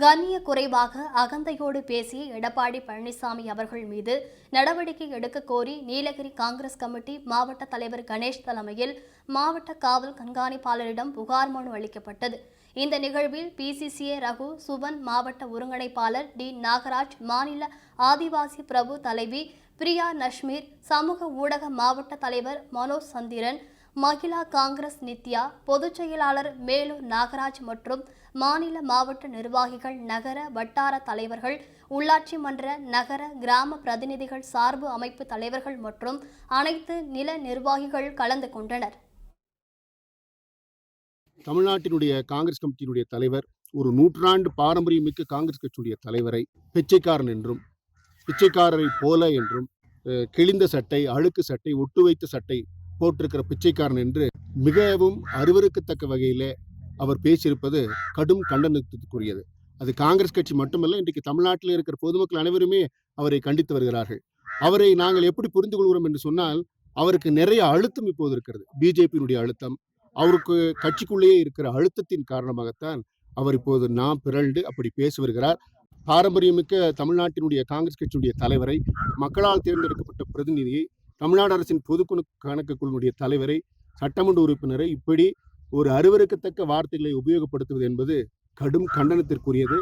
கண்ணிய குறைவாக அகந்தையோடு பேசிய எடப்பாடி பழனிசாமி அவர்கள் மீது நடவடிக்கை எடுக்க கோரி நீலகிரி காங்கிரஸ் கமிட்டி மாவட்ட தலைவர் கணேஷ் தலைமையில் மாவட்ட காவல் கண்காணிப்பாளரிடம் புகார் மனு அளிக்கப்பட்டது. இந்த நிகழ்வில் பிசிசிஏ ரகு சுவன் மாவட்ட ஒருங்கிணைப்பாளர் டி நாகராஜ் மாநில ஆதிவாசி பிரபு தலைவி பிரியா நஷ்மீர் சமூக ஊடக மாவட்ட தலைவர் மனோஜ் சந்திரன் மகிழா காங்கிரஸ் நித்யா பொதுச் செயலாளர் மேலூர் நாகராஜ் மற்றும் மாநில மாவட்ட நிர்வாகிகள் நகர வட்டார தலைவர்கள் உள்ளாட்சி மன்ற நகர கிராம பிரதிநிதிகள் சார்பு அமைப்பு தலைவர்கள் மற்றும் அனைத்து நில நிர்வாகிகள் கலந்து கொண்டனர். தமிழ்நாட்டினுடைய காங்கிரஸ் கமிட்டியினுடைய தலைவர் ஒரு நூற்றாண்டு பாரம்பரியமிக்க காங்கிரஸ் கட்சியுடைய தலைவரை பிச்சைக்காரன் என்றும் பிச்சைக்காரரை போல என்றும் கிழிந்த சட்டை அழுக்கு சட்டை ஒட்டு வைத்த சட்டை போட்டிருக்கிற பிச்சைக்காரன் என்று மிகவும் அருவருக்கத்தக்க வகையிலே அவர் பேசியிருப்பது கடும் கண்டனத்துக்குரியது. அது காங்கிரஸ் கட்சி மட்டுமல்ல இன்றைக்கு தமிழ்நாட்டில் இருக்கிற பொதுமக்கள் அனைவருமே அவரை கண்டித்து வருகிறார்கள். அவரை நாங்கள் எப்படி புரிந்து கொள்கிறோம் என்று சொன்னால் அவருக்கு நிறைய அழுத்தம் இப்போது இருக்கிறது. பிஜேபியினுடைய அழுத்தம் அவருக்கு கட்சிக்குள்ளேயே இருக்கிற அழுத்தத்தின் காரணமாகத்தான் அவர் இப்போது நாம் பிறழ்ந்து அப்படி பேசி வருகிறார். பாரம்பரியமிக்க தமிழ்நாட்டினுடைய காங்கிரஸ் கட்சியுடைய தலைவரை மக்களால் தேர்ந்தெடுக்கப்பட்ட பிரதிநிதியை தமிழ்நாடு அரசின் பொதுக்குழு கணக்கு தலைவரை சட்டமன்ற உறுப்பினரை இப்படி ஒரு அருவருக்கத்தக்க வார்த்தைகளை உபயோகப்படுத்துவது என்பது கடும் கண்டனத்திற்குரியது.